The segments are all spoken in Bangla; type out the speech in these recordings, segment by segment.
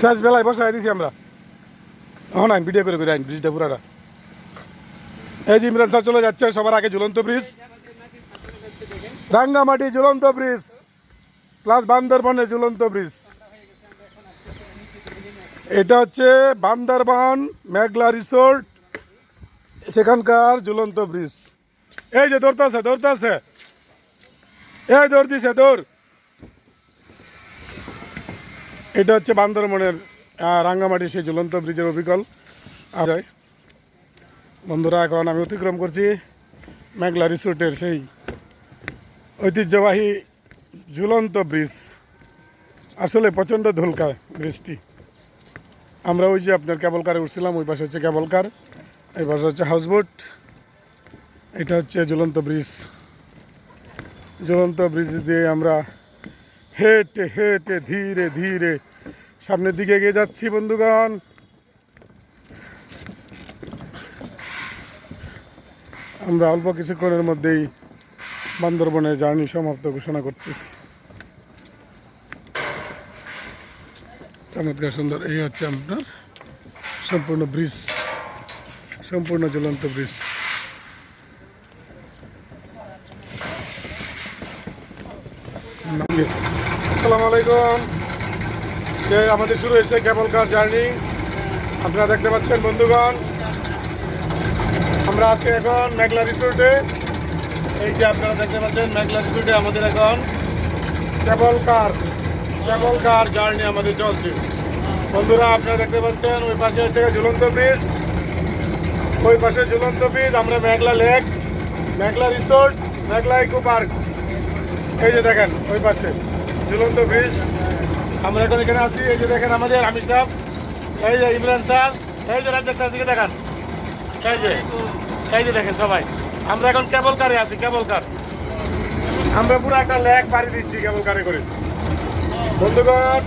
শেষ বেলায় বসাই দিছি আমরা। এখন আইন ভিডিও করে করে আইন, ব্রিজটা পুরাটা। এই যে ইমরান স্যার চলে যাচ্ছে, সবার আগে ঝুলন্ত ব্রিজ। রাঙ্গামাটি ঝুলন্ত ব্রিজ। প্লাস বান্দরবনের ঝুলন্ত ব্রিজ। এটা হচ্ছে বান্দরবান মেঘলা রিসোর্ট। সেখানকার ঝুলন্ত ব্রিজ। এই যে দৌড়তে আছে দৌড়তে আছে। এই দৌড় দিছে, দৌড়। এটা হচ্ছে বান্দরবনের রাঙ্গামাটি সেই ঝুলন্ত ব্রিজের অবিকল। যাই। বন্ধুরা, এখন আমি অতিক্রম করছি মেঘলা রিসোর্টের সেই ঐতিহ্যবাহী ঝুলন্ত ব্রিজ। আসলে প্রচণ্ড ধুলকায় ব্রিজটি। আমরা ওই যে আপনার কেবল কারে উঠছিলাম, ওই পাশে হচ্ছে কেবল কার এই পাশে হচ্ছে হাউসবোট এটা হচ্ছে ঝুলন্ত ব্রিজ। ঝুলন্ত ব্রিজ দিয়ে আমরা হেঁটে হেঁটে ধীরে ধীরে সামনের দিকে এগিয়ে যাচ্ছি বন্ধুগণ। আমরা অল্প কিছুক্ষণের মধ্যেই বান্দরবনের জার্নি সমাপ্ত ঘোষণা করতেছি। চমৎকার সুন্দর, এই হচ্ছে আপনার সম্পূর্ণ ব্রিজ, সম্পূর্ণ জ্বলন্ত ব্রিজ। আসসালামু আলাইকুম। যে আমাদের শুরু হয়েছে কেবল কার জার্নি? আপনারা দেখতে পাচ্ছেন বন্ধুগণ, আমরা আজকে এখন মেঘলা রিসোর্টে। এই যে আপনারা দেখতে পাচ্ছেন মেঘলা রিসোর্টে আমাদের এখন কেবল কার কেবল কার জার্নি আমাদের চলছে। বন্ধুরা, আপনারা দেখতে পাচ্ছেন ওই পাশে হচ্ছে ঝুলন্ত ব্রিজ। ওই পাশে ঝুলন্ত ব্রিজ, আমরা Meghla lake, Meghla resort, Meghla eco park. এই যে দেখেন, ওই পাশে। ঝুলন্ত ব্রিজ আমরা এখন এখানে আছি, এই যে দেখেন আমাদের আমির সাহেব, এই যে ইমরান স্যার, এই যে রাজ্জাক স্যার দিকে দেখান। এই যে এই যে দেখেন সবাই। আমরা এখন কেবল কারে আছি কেবল কার আমরা পুরো একটা লেক পাড়ি দিচ্ছি কেবল কারে করে। বন্ধুগণ,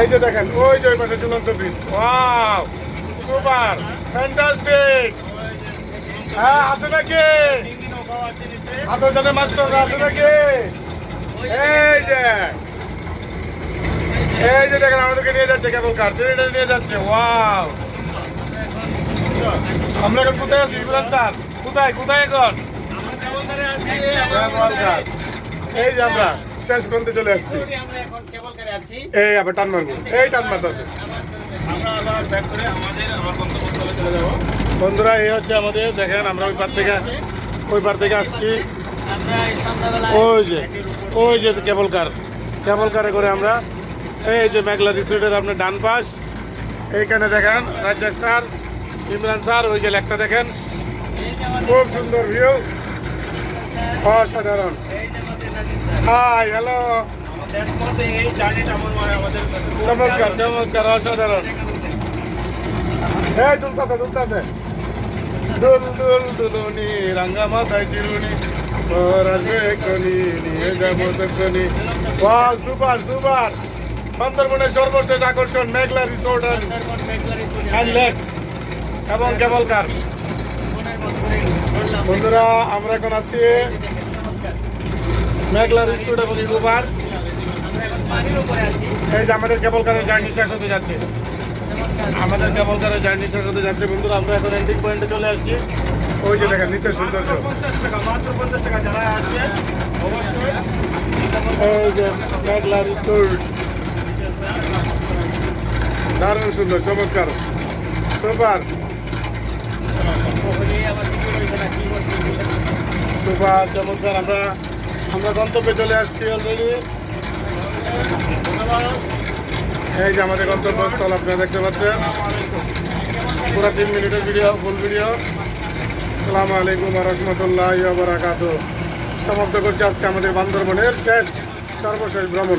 এই যে দেখেন, ওই যে ওই পাশে ঝুলন্ত ব্রিজ ওয়াও সুপার ফ্যান্টাস্টিক হ্যাঁ আছে নাকি? আদর মাস্টাররা আছে নাকি? এই যে। এই যে আমাদেরকে নিয়ে যাচ্ছে কেবল নিয়ে যাচ্ছে ওয়াও আমরা কোথায় কোথায় কোথায় এই যে আমরা, শেষ প্রান্তে চলে এই টান এই টান বন্ধুরা, এই হচ্ছে আমাদের, দেখেন, আমরা ওই পার থেকে, ওই পার থেকে আসছি। ওই যে ওই যে কেবল কার কেবল কারে করে আমরা এই যে মেঘলা রিসোর্টের আপনার ডান পাশ। এইখানে দেখেন রাজ্জাক স্যার, ইমরান স্যার, ওই যে লেকটা দেখেন। খুব সুন্দর ভিউ অসাধারণ। হাই হ্যালো চমৎকার চমৎকার, অসাধারণ। এই দুলতাছে দুলতাছে। দুল দুল, দুলুনি, রাঙ্গা মাথায় চিরুনি। রিসোর্ট লেক কেবল কার বন্ধুরা, আমরা এখন আছি মেঘলা রিসোর্ট এবং ইকো এই যে আমাদের কেবল কারের জার্নি শেষ হতে যাচ্ছে। আমাদের কেবল কারের জার্নি শেষ হতে যাচ্ছে। বন্ধুরা, আমরা এখন এন্ডিং পয়েন্টে চলে আসছি। ওই যে দেখেন, নিচের সৌন্দর্য। এই দারুণ সুন্দর, চমৎকার। সুপার। সুপার, চমৎকার। আমরা আমরা গন্তব্যে চলে আসছি অলরেডি এই যে আমাদের গন্তব্যস্থল, আপনারা দেখতে পাচ্ছেন। পুরো তিন মিনিটের ভিডিও ফুল ভিডিও সালাম আলাইকুম রহমতুল্লাহ বারাকাত সমাপ্ত করছি আজকে আমাদের বান্দরবনের শেষ সর্বশেষ ভ্রমণ।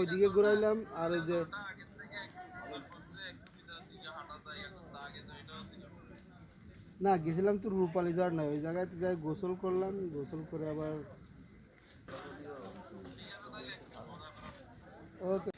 ওইদিকে ঘুরাইলাম, আর ওই যে না, গেছিলাম তো রূপালি যাওয়ার নয় ওই জায়গায় যাই গোসল করলাম, গোসল করে আবার ওকে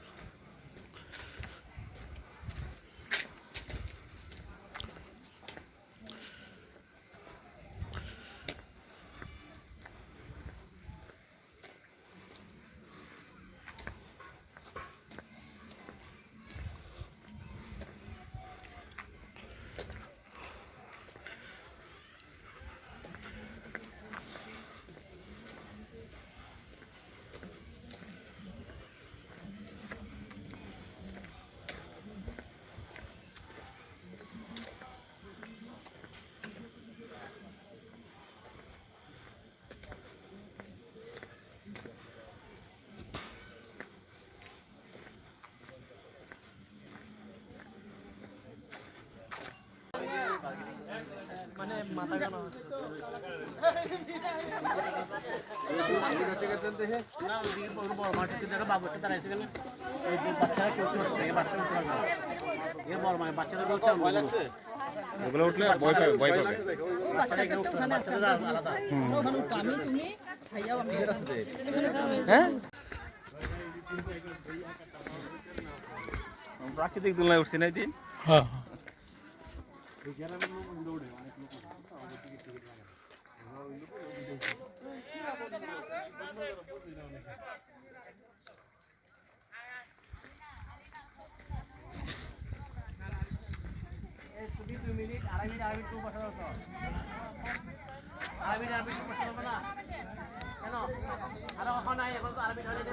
মানে মাথা কেন না ওইদিকে বড় বড় মাঠ আছে দেখো বাবু একটা দাঁড়াইছে কেন ওই যে বাচ্চারা কেউ চড়ছে এই বাচ্চারা উঠতে পারবে না এ বড় মানে বাচ্চারা বলছে ওগুলো উঠলে ভয় পাবে ভয় পাবে। বাচ্চারা প্রাকৃতিক দোলনায় উঠছি না দিন। হ্যাঁ। মিনিট আড়াই মিনিট আড়াই মিনিট বসে দাও তো আড়াই মিনিট আড়াই মিনিট বসে দাও না। কেন? আরে এখন নাই, এখন তো আড়াই মিনিট হয়ে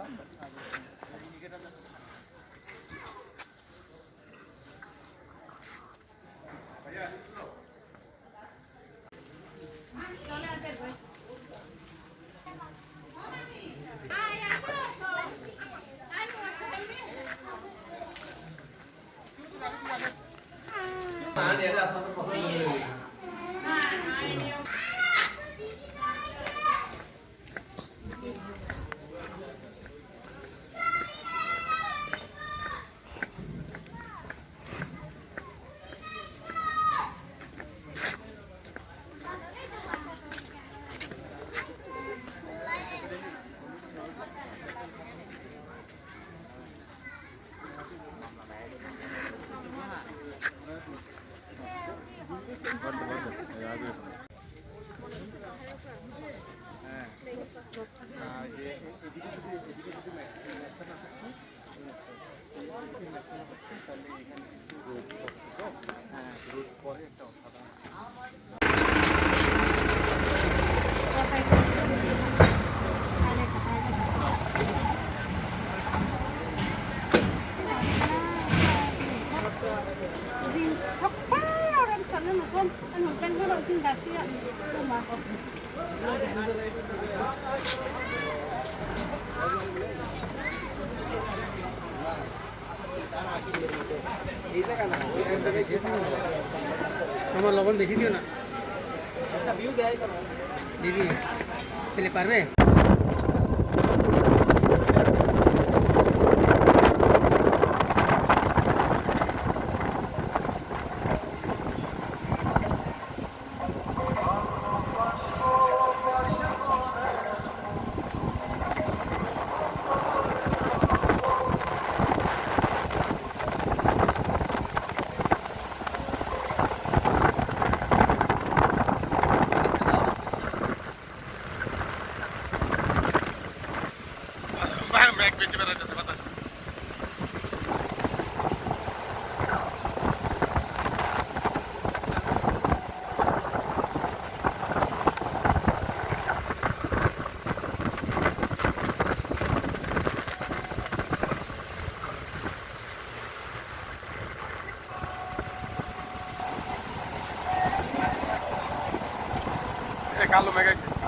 Gracias. orang sana nason, ano kan mo lang sin Garcia. Tuma. আমার লবণ বেশি দিও না দিদি ছেলে পারবে কালো মেঘ আছে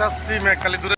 assim minha calidura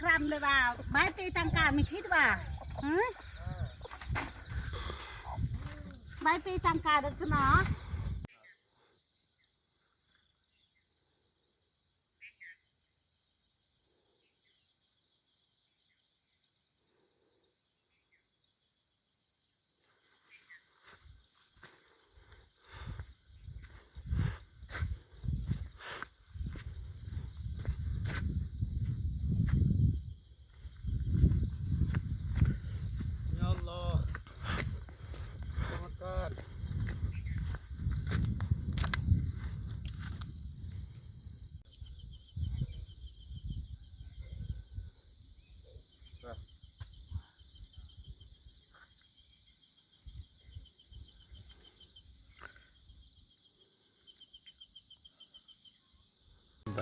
คลำเลยว่าใบปีตังกาไม่คิดว่าใบปีตังกาเด็กนาะ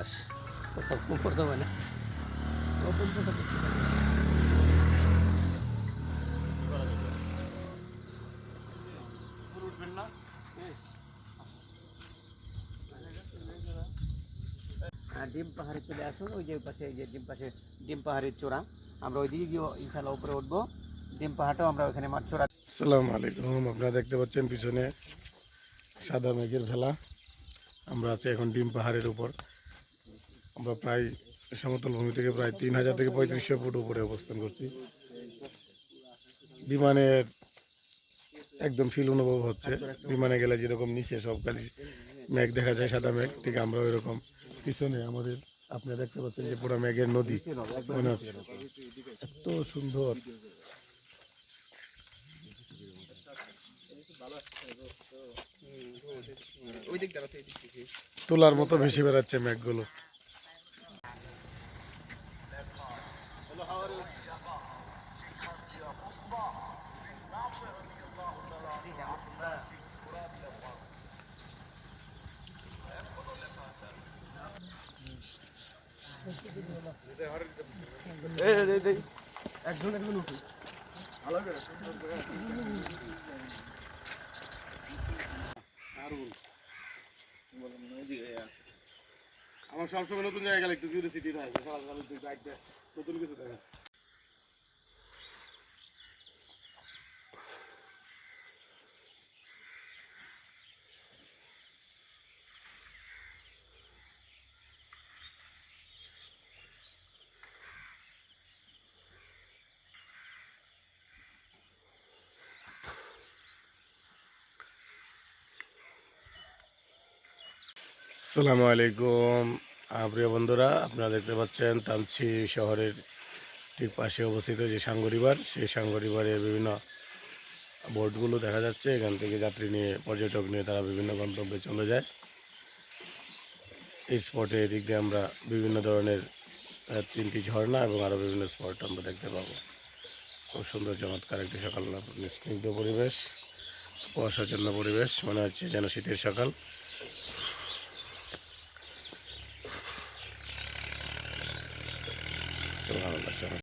Mas সব se comportava, né? ডিম পাহাড়ে চলে আসুন। ওই যে পাশে যে ডিম পাশে ডিম পাহাড়ের চূড়া। আমরা ওইদিকে গিয়ে ইনশাল্লাহ উপরে উঠবো। ডিম পাহাড়টাও আমরা ওখানে মাছ চূড়া সালাম আলাইকুম। আপনারা দেখতে পাচ্ছেন পিছনে সাদা মেঘের ভেলা আমরা আছি এখন ডিম পাহাড়ের উপর। আমরা প্রায় সমতল ভূমি থেকে প্রায় তিন হাজার থেকে পঁয়ত্রিশশো ফুট উপরে অবস্থান করছি। বিমানের একদম ফিল অনুভব হচ্ছে। বিমানে গেলে যেরকম নিচে সব খালি মেঘ দেখা যায়, সাদা মেঘ, ঠিক আমরা ওইরকম পিছনে আমাদের আপনারা দেখতে পাচ্ছেন যে পুরো মেঘের নদী, মনে হচ্ছে। এত সুন্দর। তোলার মতো ভেসে বেড়াচ্ছে মেঘগুলো। আমার সবসময় নতুন জায়গা কিউরিয়াসিটি থাকে নতুন কিছু দেখা। আসসালামু আলাইকুম। প্রিয় বন্ধুরা, আপনারা দেখতে পাচ্ছেন তামছি শহরের ঠিক পাশে অবস্থিত যে সাঙ্গরিবার সেই সাঙ্গরিবারের বিভিন্ন বোটগুলো দেখা যাচ্ছে। এখান থেকে যাত্রী নিয়ে, পর্যটক নিয়ে তারা বিভিন্ন গন্তব্যে চলে যায়। এই স্পটে এদিক দিয়ে আমরা বিভিন্ন ধরনের তিনটি ঝর্ণা এবং আরও বিভিন্ন স্পট আমরা দেখতে পাবো। খুব সুন্দর, চমৎকার একটি সকাল স্নিগ্ধ পরিবেশ কুয়াশাচ্ছন্ন পরিবেশ। মনে হচ্ছে যেন শীতের সকাল।